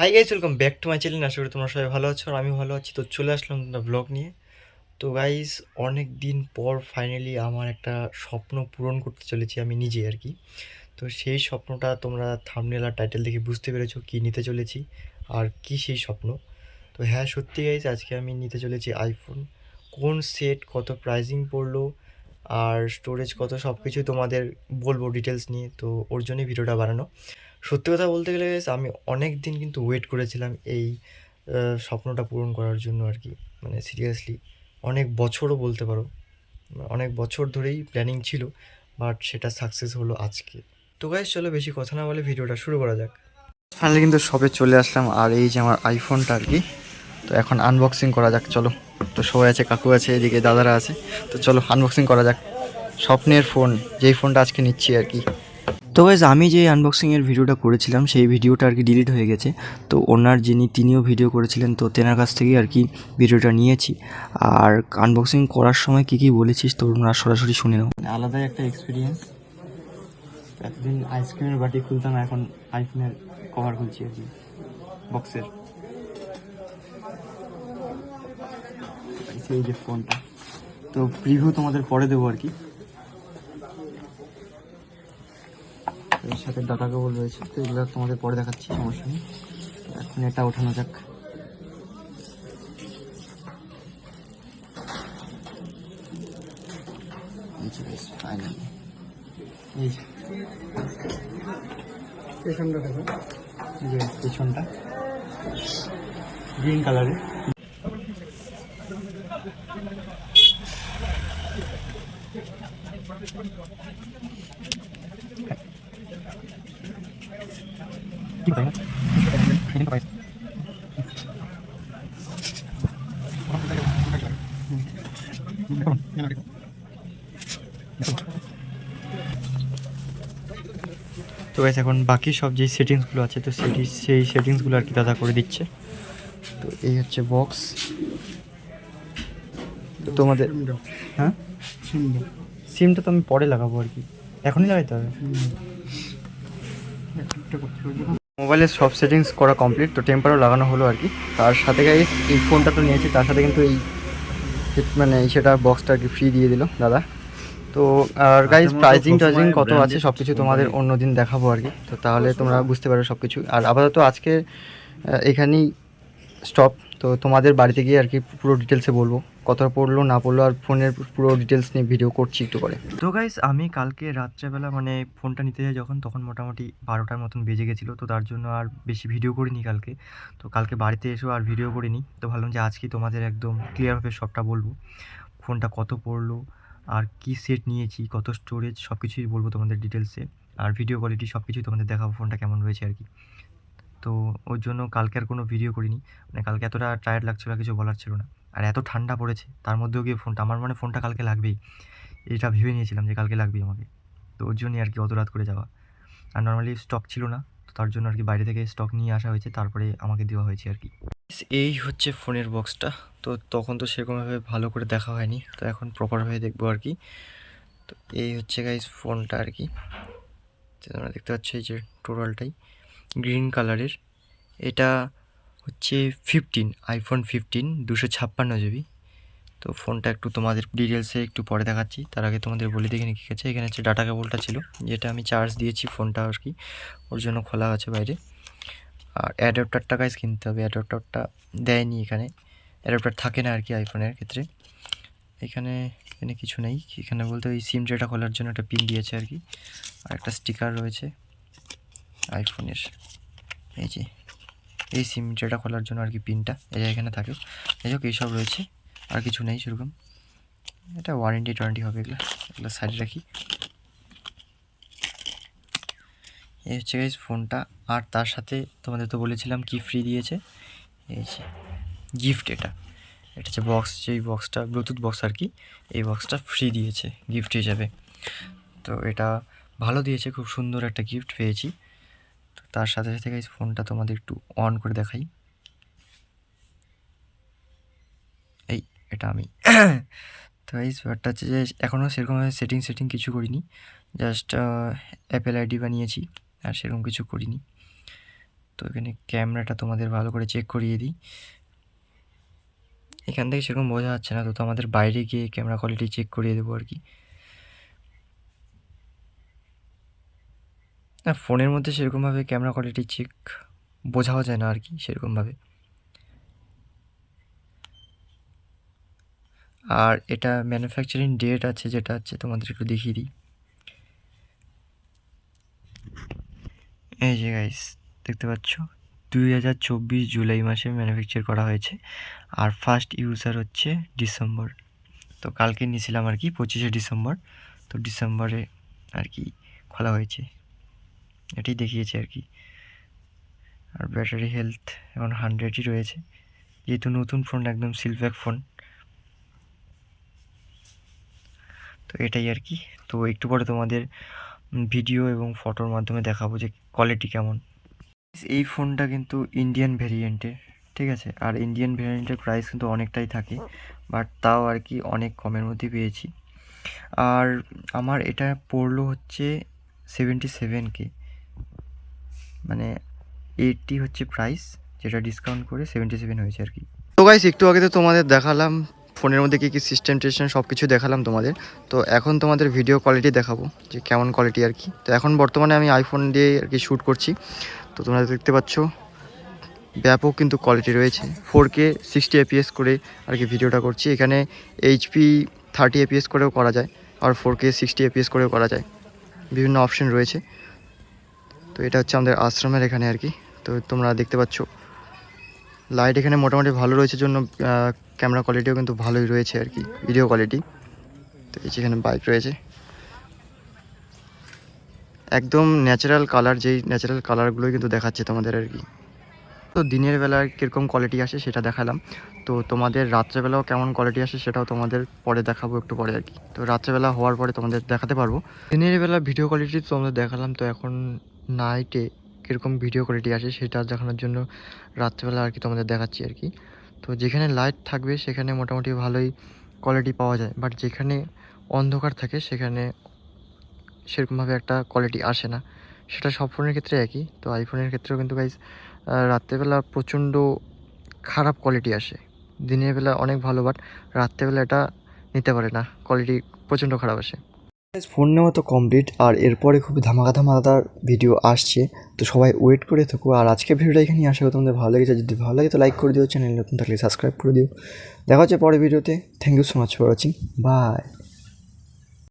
Hi guys welcome back to my channel আশা করি তোমরা সবাই ভালো আছো আর আমি ভালো আছি। তো চলে আসলাম তোমরা ব্লগ নিয়ে। তো গাইজ অনেক দিন পর ফাইনালি আমার একটা স্বপ্ন পূরণ করতে চলেছি আমি নিজে আর কি। তো সেই স্বপ্নটা তোমরা থামনেল আর টাইটেল দেখে বুঝতে পেরেছ কী নিতে চলেছি আর কি সেই স্বপ্ন। তো হ্যাঁ সত্যি গাইজ আজকে আমি নিতে চলেছি আইফোন কোন সেট কত প্রাইজিং পড়ল আর স্টোরেজ কত সব কিছু তোমাদের বলব ডিটেলস নিয়ে। তো ওর জন্যই ভিডিওটা বানানো। সত্যি কথা বলতে গেলে আমি অনেক দিন কিন্তু ওয়েট করেছিলাম এই স্বপ্নটা পূরণ করার জন্য আর কি। মানে সিরিয়াসলি অনেক বছরও বলতে পারো, অনেক বছর ধরেই প্ল্যানিং ছিল বাট সেটা সাকসেস হলো আজকে। তো গাইজ চলো বেশি কথা না বলে ভিডিওটা শুরু করা যাক। ফাইনালি কিন্তু সবে চলে আসলাম, আর এই যে আমার আইফোনটা আর কি, তো এখন আনবক্সিং করা যাক, চলো। তো সবাই আছে, কাকু আছে, এদিকে দাদারা আছে, তো চলো আনবক্সিং করা যাক। স্বপ্নের ফোন যেই ফোনটা আজকে নিচ্ছি আর কি। তো গাইজ আমি যে আনবক্সিংয়ের ভিডিওটা করেছিলাম, সেই ভিডিওটা আর কি ডিলিট হয়ে গেছে। তো ওনার যিনি, তিনিও ভিডিও করেছিলেন, তো তেনার কাছ থেকেই আর কি ভিডিওটা নিয়েছি। আর আনবক্সিং করার সময় কী কী বলেছিস তো ওনারা সরাসরি শুনে নাও। আলাদাই একটা এক্সপিরিয়েন্স এতদিন আইসক্রিমের বাটি খুলতাম, এখন আইফোনের কভার খুলছি আর কি বক্সের এই যে ফোনটা তো প্রিভিউ তোমাদের পরে দেবো আর কি। এর সাথে ডাটা কেবল রয়েছে তো এগুলো তোমাদের পরে দেখাচ্ছি সমস্যা নেই। এখন এটা ওঠানো যাক। ফাইনালি এই পেছনটা দেখো। যে পেছনটা। গ্রিন কালারে কি পাই পাই তো গাইস এখন বাকি সব যেই সেটিংসগুলো আছে তো সেটি সেই সেটিংসগুলো আর কি দাদা করে দিচ্ছে। তো এই হচ্ছে বক্স তো তোমাদের হ্যাঁ? সিমটা তো আমি পরে লাগাবো আর কি। এখনই লাগাইতে হবে। মোবাইলের সব সেটিংস করা কমপ্লিট তো টেম্পারও লাগানো হলো আর কি। তার সাথে গাইস এই ফোনটা তো নিয়েছি তার সাথে কিন্তু এই মানে এই সেটা বক্সটা আর কি ফ্রি দিয়ে দিল দাদা। তো আর গাইজ প্রাইজিং টাইজিং কত আছে সব কিছু তোমাদের অন্য দিন দেখাবো আর কি। তো তাহলে তোমরা বুঝতে পারো সব কিছু আর আপাতত আজকে এখানেই স্টপ তো তোমাদের বাড়িতে গিয়ে আর কি পুরো ডিটেলসে বলব। কতটা পড়ল, না পড়ল, আর ফোনের পুরো ডিটেলস নিয়ে ভিডিও করছি একটু করে তো গাইস আমি কালকে রাত্রেবেলা মানে ফোনটা নিতে যাই যখন, তখন মোটামুটি বারোটার মতন বেজে গেছিল, তো তার জন্য আর বেশি ভিডিও করিনি কালকে। তো কালকে বাড়িতে এসেও আর ভিডিও করিনি। তো ভাবলাম যে আজকে তোমাদের একদম ক্লিয়ারভাবে সবটা বলব। ফোনটা কত পড়ল, আর কি সেট নিয়েছি, কত স্টোরেজ সব কিছুই বলব তোমাদের ডিটেলসে আর ভিডিও কোয়ালিটি সব কিছুই তোমাদের দেখাবো ফোনটা কেমন রয়েছে আর কি। তো ওর জন্য কালকে আর কোনো ভিডিও করিনি। মানে কালকে এতটা টায়ার্ড লাগছিল কিছু বলার ছিল না। আর এত ঠান্ডা পড়েছে, তার মধ্যেও গিয়ে ফোনটা, আমার মানে ফোনটা কালকে লাগবেই। এটা ভেবে নিয়েছিলাম যে কালকে লাগবেই আমাকে। তো ওর জন্যই আর কি অত রাত করে যাওয়া। আর নর্মালি স্টক ছিল না, তো তার জন্য আর কি বাইরে থেকে স্টক নিয়ে আসা হয়েছে, তারপরে আমাকে দেওয়া হয়েছে আর কি। এই হচ্ছে ফোনের বক্সটা তো তখন তো সেরকমভাবে ভালো করে দেখা হয়নি, তো এখন প্রপারভাবে দেখব আর কি। তো এই হচ্ছে গাইজ ফোনটা আর কি। তোমরা দেখতে পাচ্ছ এই যে টোটালটাই গ্রিন কালারের এটা হচ্ছে ফিফটিন আইফোন ফিফটিন দুশো ছাপ্পান্ন জিবি তো ফোনটা একটু তোমাদের ডিটেলসে একটু পরে দেখাচ্ছি। তার আগে তোমাদের বলে দেখে কী আছে। এখানে হচ্ছে ডাটা কেবলটা ছিল, যেটা আমি চার্জ দিয়েছি ফোনটা আর কি। ওর জন্য খোলা আছে বাইরে। আর অ্যাডাপ্টারটা গাইজ কিনতে হবে। অ্যাডাপ্টারটা দেয়নি এখানে। অ্যাডাপ্টার থাকে না আর কি আইফোনের ক্ষেত্রে। এখানে এখানে কিছু নেই। এখানে বলতে ওই সিম ট্রেটা খোলার জন্য একটা পিন দিয়েছে আর কি। আর একটা স্টিকার রয়েছে আইফোনের এই যে এই সিম ট্রেটা খোলার জন্য আর কি পিনটা এই এখানে থাকে। যাই হোক, এইসব রয়েছে, আর কিছু নেই সেরকম। এটা ওয়ারেন্টি টোয়ারেন্টি হবে এগুলো এগুলো সাইডে রাখি। এই হচ্ছে গাইজ ফোনটা আর তার সাথে তোমাদের তো বলেছিলাম কি ফ্রি দিয়েছে। এই যে গিফট এটা। এটা হচ্ছে বক্স যেই বক্সটা ব্লুটুথ বক্স আর কি, এই বক্সটা ফ্রি দিয়েছে গিফট হিসাবে। তো এটা ভালো দিয়েছে, খুব সুন্দর একটা গিফট পেয়েছি। তার সাথে সাথে গাইজ ফোনটা তোমাদের একটু অন করে দেখাই। এই, এটা আমি। তো এই ব্যাপারটা হচ্ছে যে এখনও সেরকমভাবে সেটিং সেটিং কিছু করিনি। জাস্ট অ্যাপেল আইডি বানিয়েছি, আর সেরকম কিছু করিনি। তো এখানে ক্যামেরাটা তোমাদের ভালো করে চেক করিয়ে দিই। এখান থেকে সেরকম বোঝা যাচ্ছে না, তো তো আমাদের বাইরে গিয়ে ক্যামেরা কোয়ালিটি চেক করিয়ে দেবো আর কি। না ফোনের মধ্যে সেরকমভাবে ক্যামেরা কোয়ালিটি চেক বোঝাও যায় না আর কি সেরকমভাবে। আর এটা ম্যানুফ্যাকচারিং ডেট আছে যেটা হচ্ছে তোমাদের একটু দেখিয়ে দিই। এই যে গাইস দেখতে পাচ্ছ? দুই হাজার চব্বিশ জুলাই মাসে ম্যানুফ্যাকচার করা হয়েছে আর ফার্স্ট ইউজার হচ্ছে ডিসেম্বর। তো কালকে নিয়েছিলাম আর কি, পঁচিশে ডিসেম্বর। তো ডিসেম্বরে আর কি খোলা হয়েছে। এটাই দেখিয়েছে আর কি। আর ব্যাটারি হেলথ এখন হান্ড্রেডই রয়েছে। যেহেতু নতুন ফোন একদম সিলপ্যাক ফোন তো এটাই আর কি। তো একটু পরে তোমাদের ভিডিও এবং ফটোর মাধ্যমে দেখাবো যে কোয়ালিটি কেমন। এই ফোনটা কিন্তু ইন্ডিয়ান ভেরিয়েন্টের ঠিক আছে? আর ইন্ডিয়ান ভেরিয়েন্টের প্রাইস কিন্তু অনেকটাই থাকে বাট তাও আর কি অনেক কমের মধ্যে পেয়েছি। আর আমার এটা পড়ল হচ্ছে সেভেন্টি সেভেন কে মানে এইটটি হচ্ছে প্রাইস যেটা ডিসকাউন্ট করে সেভেন্টি সেভেন হয়েছে আর কি। তো গাইস একটু আগে তো তোমাদের দেখালাম, ফোনের মধ্যে কী কী সিস্টেম টিস্টেম সব কিছু দেখালাম তোমাদের। তো এখন তোমাদের ভিডিও কোয়ালিটি দেখাবো, যে কেমন কোয়ালিটি আর কি। তো এখন বর্তমানে আমি আইফোন দিয়ে আর কি শ্যুট করছি। তো তোমরা দেখতে পাচ্ছ, ব্যাপক কিন্তু কোয়ালিটি রয়েছে। ফোর কে সিক্সটি এপিএস করে আর কি ভিডিওটা করছি। এখানে এইচপি থার্টি এপিএস করেও করা যায়, আর ফোর কে সিক্সটি এপিএস করেও করা যায়। বিভিন্ন অপশন রয়েছে। তো এটা হচ্ছে আমাদের আশ্রমের এখানে আর কি। তো তোমরা দেখতে পাচ্ছ লাইট এখানে মোটামুটি ভালো রয়েছে জন্য ক্যামেরা কোয়ালিটিও কিন্তু ভালোই রয়েছে আর কি ভিডিও কোয়ালিটি তো এই যে এখানে বাইক রয়েছে। একদম ন্যাচারাল কালার যেই ন্যাচারাল কালারগুলোই কিন্তু দেখাচ্ছে তোমাদের আর কি। তো দিনের বেলা কীরকম কোয়ালিটি আসে সেটা দেখালাম। তো তোমাদের রাত্রেবেলাও কেমন কোয়ালিটি আসে সেটাও তোমাদের পরে দেখাবো একটু পরে আর কি। তো রাত্রেবেলা হওয়ার পরে তোমাদের দেখাতে পারব। দিনের বেলা ভিডিও কোয়ালিটি তোমাদের দেখালাম, তো এখন নাইটে কীরকম ভিডিও কোয়ালিটি আসে সেটা দেখানোর জন্য রাত্রেবেলা আর কি তোমাদের দেখাচ্ছি আর কি। তো যেখানে লাইট থাকবে সেখানে মোটামুটি ভালোই কোয়ালিটি পাওয়া যায়। বাট যেখানে অন্ধকার থাকে সেখানে সেরকমভাবে একটা কোয়ালিটি আসে না। সেটা সব ফোনের ক্ষেত্রে একই। তো আইফোনের ক্ষেত্রেও কিন্তু গাইজ রাত্রেবেলা প্রচণ্ড খারাপ কোয়ালিটি আসে। দিনের বেলা অনেক ভালো বাট রাত্রেবেলা এটা নিতে পারে না। কোয়ালিটি প্রচণ্ড খারাপ আসে। ফোন নেওয়া তো কমপ্লিট আর এরপরে খুব ধামাকা ধামাকাদার ভিডিও আসছে। তো সবাই ওয়েট করে থাকো, আর আজকে ভিডিওটা এখানেই আশা করি তোমাদের ভালো লেগেছে, যদি ভালো লাগে তো লাইক করে দিও চ্যানেল নতুন থাকলে সাবস্ক্রাইব করে দিও। দেখা হচ্ছে পরের ভিডিওতে thank you so much for watching bye